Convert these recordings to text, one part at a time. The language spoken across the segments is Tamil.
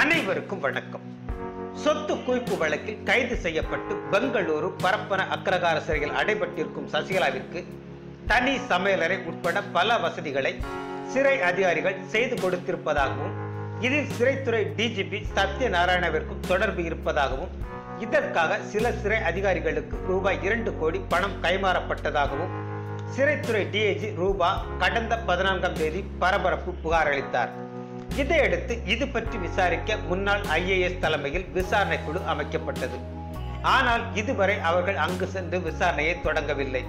அனைவருக்கும் வணக்கம். சொத்து குவிப்பு வழக்கில் கைது செய்யப்பட்டு பெங்களூரு பரப்பன அக்ரகார சிறையில் அடைபட்டிருக்கும் சசிகலாவிற்கு தனி சமையலறை உட்பட பல வசதிகளை சிறை அதிகாரிகள் செய்து கொடுத்திருப்பதாகவும் இதில் சிறைத்துறை டிஜிபி சத்யநாராயணவிற்கும் தொடர்பு இருப்பதாகவும் இதற்காக சில சிறை அதிகாரிகளுக்கு ரூபாய் இரண்டு கோடி பணம் கைமாறப்பட்டதாகவும் சிறைத்துறை டிஐஜி ரூபா கடந்த பதினான்காம் தேதி பரபரப்பு புகார் அளித்தார். இதையடுத்து இது பற்றி விசாரிக்க முன்னாள் ஐஏஎஸ் தலைமையில் விசாரணை குழு அமைக்கப்பட்டது. ஆனால் இதுவரை அவர்கள் அங்கு சென்று விசாரணையை தொடங்கவில்லை.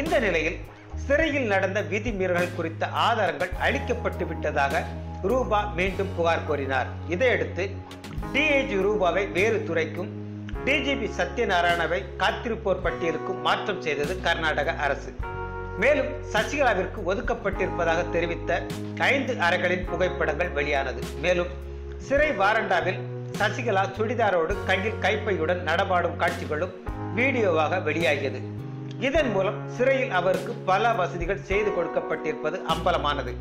இந்த நிலையில் சிறையில் நடந்த விதிமீறல்கள் குறித்த ஆதாரங்கள் அளிக்கப்பட்டு விட்டதாக ரூபா மீண்டும் புகார் கோரினார். இதையடுத்து டிஐஜி ரூபாவை வேறு துறைக்கும் டிஜிபி சத்யநாராயணவை காத்திருப்போர் பட்டியலுக்கும் மாற்றம் செய்தது கர்நாடக அரசு. மேலும் சசிகலாவிற்கு ஒதுக்கப்பட்டிருப்பதாக தெரிவித்த ஐந்து அறைகளின் புகைப்படங்கள் வெளியானது. மேலும் சிறை வாரண்டாவில் சசிகலா சுடிதாரோடு கையில் கைப்பையுடன் நடமாடும் காட்சிகளும் வீடியோவாக வெளியாகியது. இதன் மூலம் சிறையில் அவருக்கு பல வசதிகள் செய்து கொடுக்கப்பட்டிருப்பது அம்பலமானது.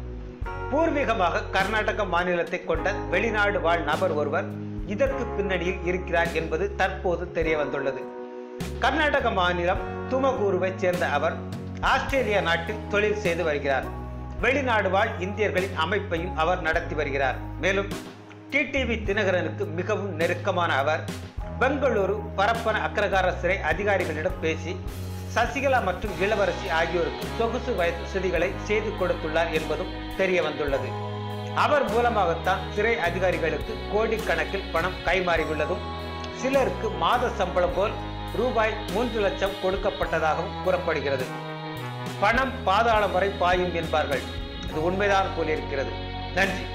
பூர்வீகமாக கர்நாடக மாநிலத்தை கொண்ட வெளிநாடு வாழ் நபர் ஒருவர் இதற்கு பின்னணியில் இருக்கிறார் என்பது தற்போது தெரிய வந்துள்ளது கர்நாடக மாநிலம் துமகூருவைச் சேர்ந்த அவர் ஆஸ்திரேலியா நாட்டில் தொழில் செய்து வருகிறார். வெளிநாடு வாழ் இந்தியர்களின் அமைப்பையும் அவர் நடத்தி வருகிறார். மேலும் டிடிவி தினகரனுக்கு மிகவும் நெருக்கமான அவர். பெங்களூரு பரப்பன அக்ரகார சிறை அதிகாரிகளிடம் பேசி சசிகலா மற்றும் இளவரசி ஆகியோருக்கு சொகுசு வசதிகளை செய்து கொடுத்துள்ளார் என்பதும் தெரிய வந்துள்ளது அவர் மூலமாகத்தான் சிறை அதிகாரிகளுக்கு கோடிக்கணக்கில் பணம் கைமாறியுள்ளதும் சிலருக்கு மாத சம்பளம் போல் ரூபாய் மூன்று லட்சம் கொடுக்கப்பட்டதாகவும் கூறப்படுகிறது. பணம் பாதாளம் வரை பாயும் என்பார்கள். இது உண்மைதான் போலிருக்கிறது. நன்றி.